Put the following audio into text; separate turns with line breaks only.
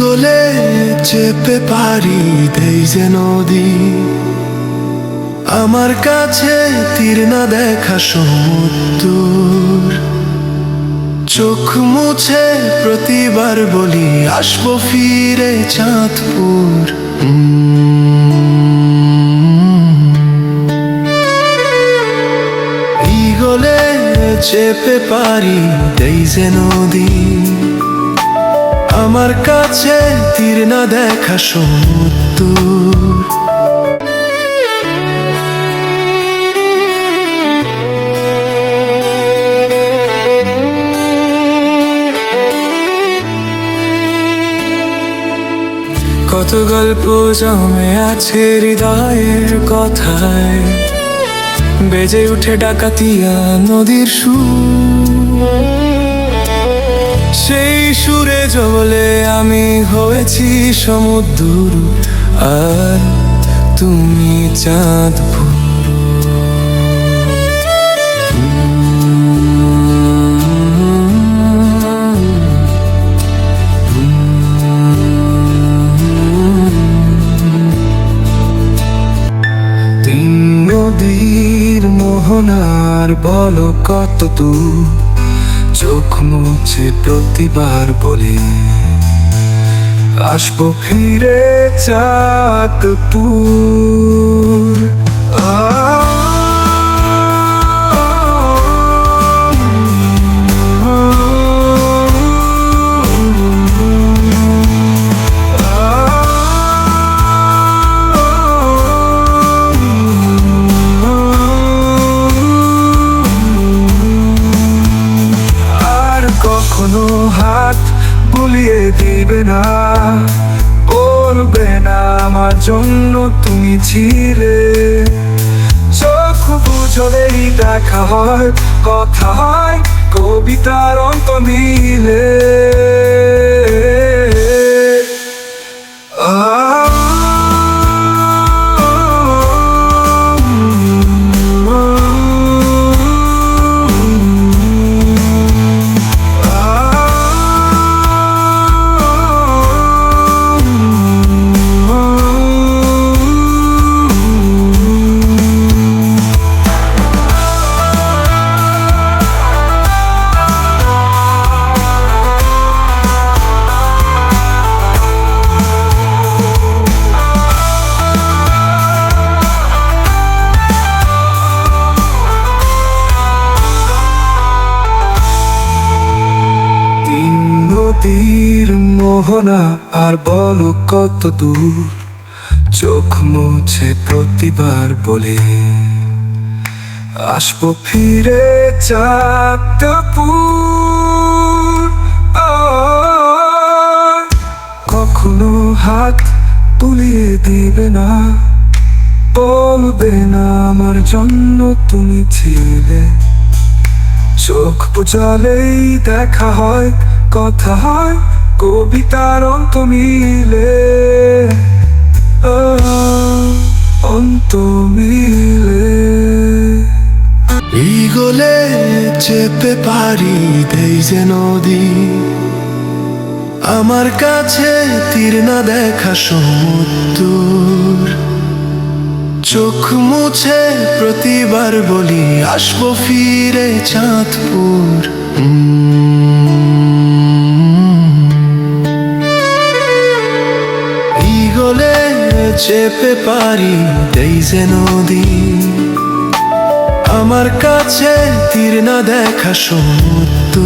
গলে চেপে পারি দেই যে নদী। আমার কাছে তীর না দেখা সমুদ্র চোখ মুছে প্রতিবার বলি, আসব ফিরে চাঁদপুর। চেপে পারি দেই যে নদী। আমার কাছে তীর না দেখা সমুদ্র। কত গল্প জমে আছে হৃদয়ের কথায়, বেজে উঠে ডাকাতিয়া নদীর সুর। সেই সুরে জবলে আমি হয়েছি সমুদ্র আর তুমি চাঁদপুর। নদীর মোহনার বলো কত দূর? চোখ মুছে প্রতিবার বলে আসব ফিরে চাঁদপুর। আর দিবে না, করবে না, আমার জন্য তুমি ছিলে। চোখ বুঝলেই দেখা হয়, কথা হয়, কবিতার অন্ত নদীর মোহনা, আর বলো কত দূর? চোখ মুছে প্রতিবার বলে, আসব ফিরে কখনো হাত তুলিয়ে দিবে না, বলবে না আমার জন্য তুমি ছিলে। চোখ বুঝালেই দেখা হয় কথা হয়, কবিতার অন্ত মিলে। অন্ত মিলে। ইগলে চেপে পারি দেই যে নদী। আমার কাছে তীর না দেখা সমুদ্র চোখ মুছে প্রতিবার বলি, আসব ফিরে চাঁদপুর। চেপে পারি দেই যে নদী আমার কাছে তীর না দেখা সমুদ্র